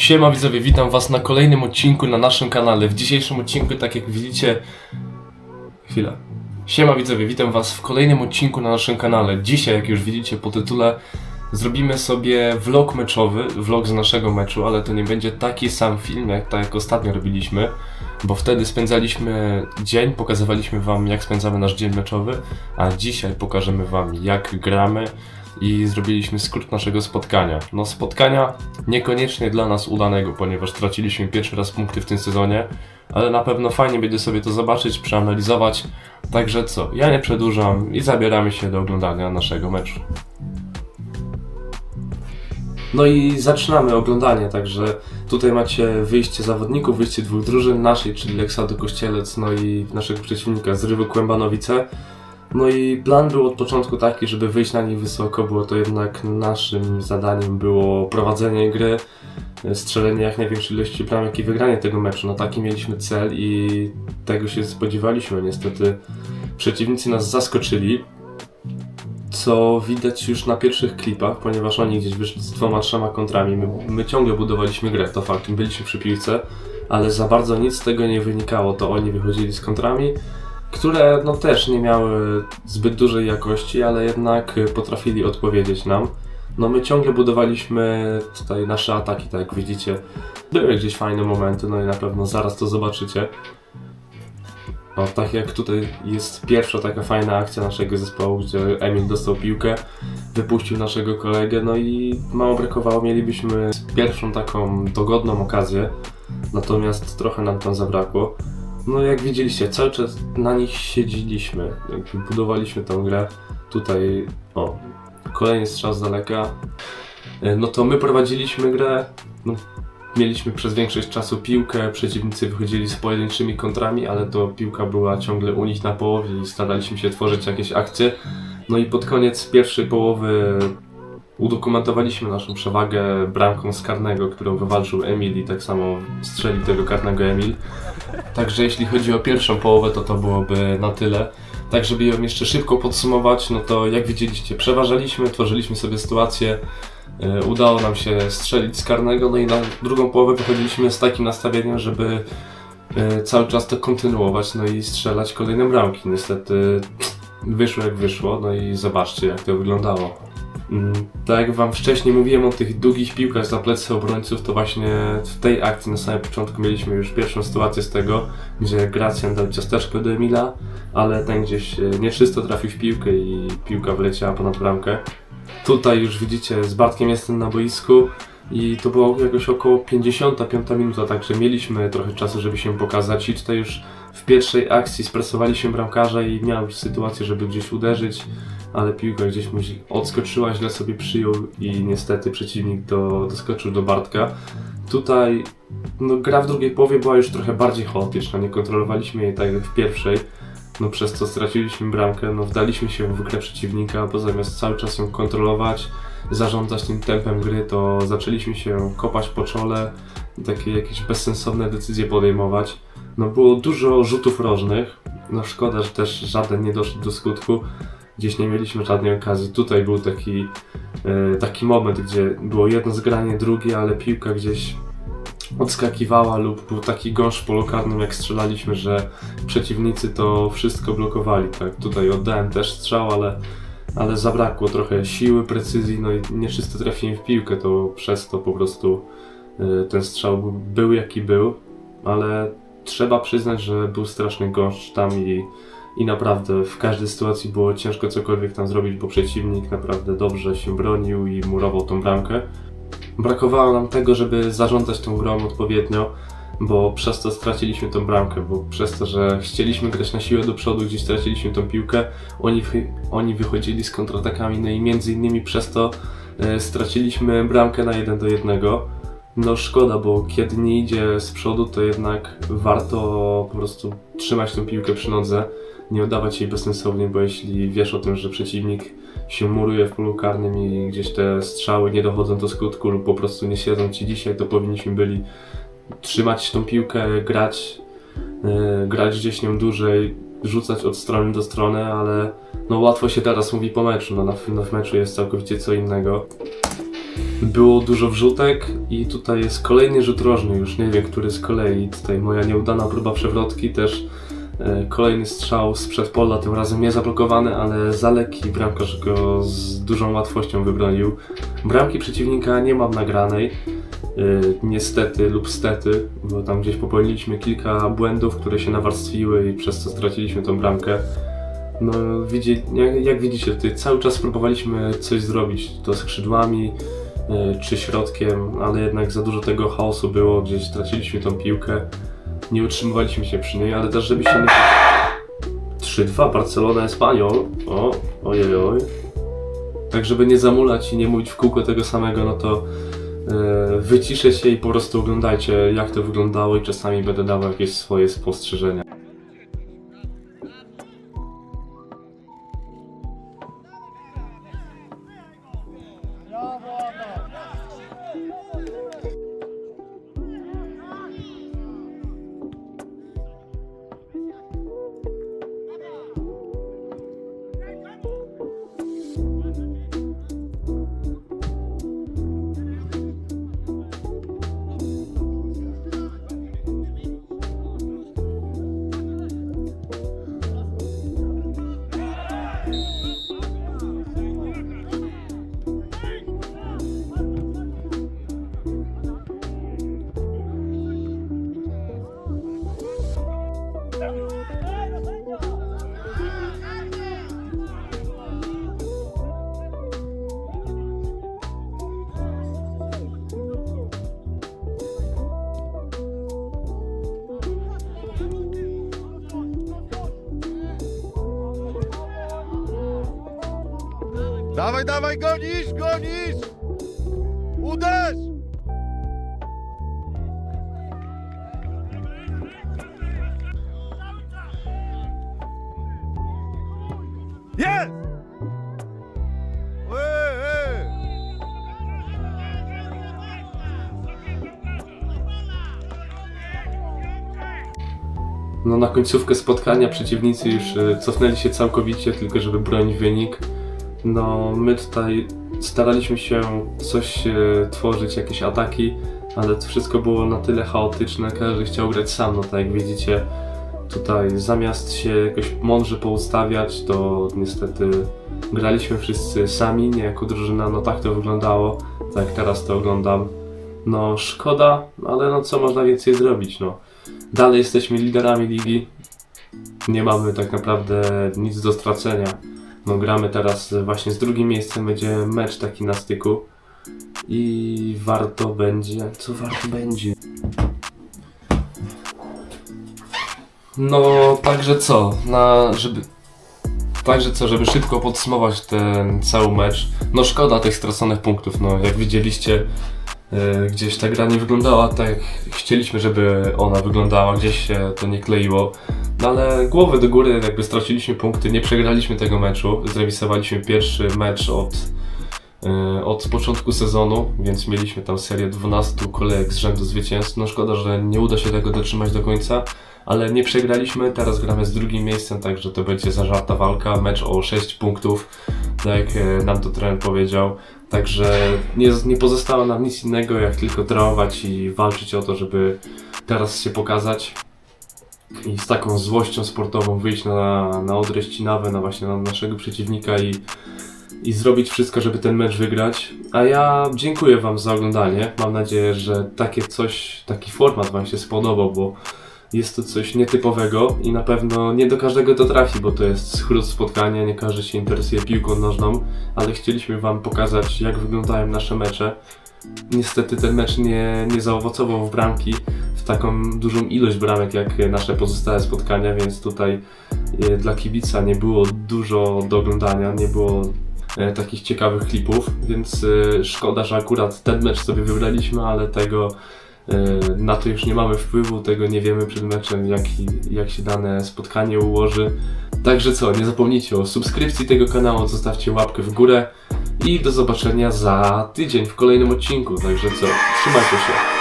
Siema widzowie, witam was na kolejnym odcinku na naszym kanale. W dzisiejszym odcinku, tak jak widzicie... Chwila. Siema widzowie, witam was w kolejnym odcinku na naszym kanale. Dzisiaj, jak już widzicie po tytule, zrobimy sobie vlog meczowy, vlog z naszego meczu, ale to nie będzie taki sam film, jak tak jak ostatnio robiliśmy, bo wtedy spędzaliśmy dzień, pokazywaliśmy wam jak spędzamy nasz dzień meczowy, a dzisiaj pokażemy wam jak gramy i zrobiliśmy skrót naszego spotkania. No spotkania niekoniecznie dla nas udanego, ponieważ traciliśmy pierwszy raz punkty w tym sezonie, ale na pewno fajnie będzie sobie to zobaczyć, przeanalizować. Także co, ja nie przedłużam i zabieramy się do oglądania naszego meczu. No i zaczynamy oglądanie, także tutaj macie wyjście zawodników, wyjście dwóch drużyn, naszej, czyli Leksady Kościelec, no i naszego przeciwnika z Rywy Kłębanowice. No i plan był od początku taki, żeby wyjść na nich wysoko, było to jednak naszym zadaniem było prowadzenie gry, strzelenie jak największej ilości bramek i wygranie tego meczu. No taki mieliśmy cel i tego się spodziewaliśmy. Niestety przeciwnicy nas zaskoczyli, co widać już na pierwszych klipach, ponieważ oni gdzieś wyszli z dwoma, trzema kontrami. My, my ciągle budowaliśmy grę, to fakt, byliśmy przy piłce, ale za bardzo nic z tego nie wynikało. To oni wychodzili z kontrami, które no też nie miały zbyt dużej jakości, ale jednak potrafili odpowiedzieć nam. No my ciągle budowaliśmy tutaj nasze ataki, tak jak widzicie. Były gdzieś fajne momenty, no i na pewno zaraz to zobaczycie. No, tak jak tutaj jest pierwsza taka fajna akcja naszego zespołu, gdzie Emil dostał piłkę, wypuścił naszego kolegę, no i mało brakowało, mielibyśmy pierwszą taką dogodną okazję, natomiast trochę nam tam zabrakło. No jak widzieliście, cały czas na nich siedzieliśmy, budowaliśmy tą grę. Tutaj, o, kolejny strzał z daleka. E, No to my prowadziliśmy grę, no, mieliśmy przez większość czasu piłkę, przeciwnicy wychodzili z pojedynczymi kontrami, ale to piłka była ciągle u nich na połowie i staraliśmy się tworzyć jakieś akcje. No i pod koniec pierwszej połowy udokumentowaliśmy naszą przewagę bramką z karnego, którą wywalczył Emil i tak samo strzelił tego karnego Emil. Także jeśli chodzi o pierwszą połowę, to to byłoby na tyle. Tak, żeby ją jeszcze szybko podsumować, no to jak widzieliście, przeważaliśmy, tworzyliśmy sobie sytuację, e, udało nam się strzelić z karnego, no i na drugą połowę wychodziliśmy z takim nastawieniem, żeby e, cały czas to kontynuować, no i strzelać kolejne bramki. Niestety wyszło jak wyszło, no i zobaczcie jak to wyglądało. Mm, Tak jak wam wcześniej mówiłem o tych długich piłkach za plecy obrońców, to właśnie w tej akcji na samym początku mieliśmy już pierwszą sytuację z tego, gdzie Gracjan dał ciasteczko do Emila, ale ten gdzieś e, nieczysto trafił w piłkę i piłka wyleciała ponad bramkę. Tutaj już widzicie, z Bartkiem jestem na boisku i to było jakoś około 55 minuta, także mieliśmy trochę czasu, żeby się pokazać i tutaj już w pierwszej akcji spresowaliśmy bramkarza i miał już sytuację, żeby gdzieś uderzyć, ale piłka gdzieś mu odskoczyła, źle sobie przyjął i niestety przeciwnik do, doskoczył do Bartka. Tutaj no, gra w drugiej połowie była już trochę bardziej chaotyczna, nie kontrolowaliśmy jej tak jak w pierwszej, no przez co straciliśmy bramkę, no wdaliśmy się w grę przeciwnika, bo zamiast cały czas ją kontrolować, zarządzać tym tempem gry, to zaczęliśmy się kopać po czole, takie jakieś bezsensowne decyzje podejmować. No było dużo rzutów rożnych, no szkoda, że też żaden nie doszedł do skutku, gdzieś nie mieliśmy żadnej okazji. Tutaj był taki, e, taki moment, gdzie było jedno zgranie, drugie, ale piłka gdzieś odskakiwała lub był taki gąszcz polu karnym jak strzelaliśmy, że przeciwnicy to wszystko blokowali. Tak, tutaj oddałem też strzał, ale, ale zabrakło trochę siły, precyzji, no i nieczysto trafiłem w piłkę, to przez to po prostu e, ten strzał był, był jaki był, ale trzeba przyznać, że był straszny gąszcz tam i i naprawdę w każdej sytuacji było ciężko cokolwiek tam zrobić, bo przeciwnik naprawdę dobrze się bronił i murował tą bramkę. Brakowało nam tego, żeby zarządzać tą grą odpowiednio, bo przez to straciliśmy tą bramkę, bo przez to, że chcieliśmy grać na siłę do przodu, gdzieś straciliśmy tą piłkę, oni, oni wychodzili z kontratakami, no i między innymi przez to e, straciliśmy bramkę na 1 do 1. No szkoda, bo kiedy nie idzie z przodu, to jednak warto po prostu trzymać tą piłkę przy nodze, nie oddawać jej bezsensownie, bo jeśli wiesz o tym, że przeciwnik się muruje w polu karnym i gdzieś te strzały nie dochodzą do skutku lub po prostu nie siedzą ci dzisiaj, to powinniśmy byli trzymać tą piłkę, grać, yy, grać gdzieś nią dłużej, rzucać od strony do strony, ale no łatwo się teraz mówi po meczu, no na, no w meczu jest całkowicie co innego. Było dużo wrzutek i tutaj jest kolejny rzut rożny, już nie wiem, który z kolei. Tutaj moja nieudana próba przewrotki, też e, kolejny strzał z przedpola, tym razem nie zablokowany, ale za lekki bramkarz go z dużą łatwością wybronił. Bramki przeciwnika nie mam nagranej, e, niestety lub stety, bo tam gdzieś popełniliśmy kilka błędów, które się nawarstwiły i przez co straciliśmy tą bramkę. No, widzi, jak, jak widzicie, tutaj cały czas próbowaliśmy coś zrobić, to skrzydłami, y, czy środkiem, ale jednak za dużo tego chaosu było, gdzieś straciliśmy tą piłkę, nie utrzymywaliśmy się przy niej, ale też żeby się nie... 3-2 Barcelona Espanyol, o, ojej oj. Tak żeby nie zamulać i nie mówić w kółko tego samego, no to y, wyciszę się i po prostu oglądajcie jak to wyglądało i czasami będę dawał jakieś swoje spostrzeżenia. Dawaj, dawaj, gonisz, gonisz! Uderz! Jest! No na końcówkę spotkania przeciwnicy już e, cofnęli się całkowicie, tylko żeby bronić wynik. No my tutaj staraliśmy się coś e, tworzyć, jakieś ataki, ale to wszystko było na tyle chaotyczne, każdy chciał grać sam, no tak jak widzicie tutaj zamiast się jakoś mądrze poustawiać, to niestety graliśmy wszyscy sami, nie jako drużyna, no tak to wyglądało, tak jak teraz to oglądam. No szkoda, ale no co można więcej zrobić, no. Dalej jesteśmy liderami ligi. Nie mamy tak naprawdę nic do stracenia. No, gramy teraz właśnie z drugim miejscem, będzie mecz taki na styku. I warto będzie. Co warto będzie? No, także co? Na, żeby. Także co, żeby szybko podsumować ten cały mecz. No szkoda tych straconych punktów, no jak widzieliście, e, gdzieś ta gra nie wyglądała tak jak chcieliśmy, żeby ona wyglądała, gdzieś się to nie kleiło. No ale głowy do góry, jakby straciliśmy punkty, nie przegraliśmy tego meczu, zremisowaliśmy pierwszy mecz od, e, od początku sezonu, więc mieliśmy tam serię 12 kolejek z rzędu zwycięstw. No szkoda, że nie uda się tego dotrzymać do końca, ale nie przegraliśmy, teraz gramy z drugim miejscem, także to będzie zażarta walka, mecz o 6 punktów, tak jak e, nam to trener powiedział. Także nie, nie pozostało nam nic innego, jak tylko trenować i walczyć o to, żeby teraz się pokazać i z taką złością sportową wyjść na, na Odrę na właśnie na naszego przeciwnika i, i zrobić wszystko, żeby ten mecz wygrać. A ja dziękuję Wam za oglądanie. Mam nadzieję, że takie coś, taki format Wam się spodobał, bo jest to coś nietypowego i na pewno nie do każdego to trafi, bo to jest skrót spotkania, nie każdy się interesuje piłką nożną, ale chcieliśmy Wam pokazać, jak wyglądają nasze mecze. Niestety ten mecz nie, nie zaowocował w bramki, w taką dużą ilość bramek jak nasze pozostałe spotkania, więc tutaj e, dla kibica nie było dużo do oglądania, nie było e, takich ciekawych klipów, więc e, szkoda, że akurat ten mecz sobie wybraliśmy, ale tego na to już nie mamy wpływu, tego nie wiemy przed meczem, jak, jak się dane spotkanie ułoży. Także co, nie zapomnijcie o subskrypcji tego kanału, zostawcie łapkę w górę i do zobaczenia za tydzień w kolejnym odcinku. Także co, trzymajcie się.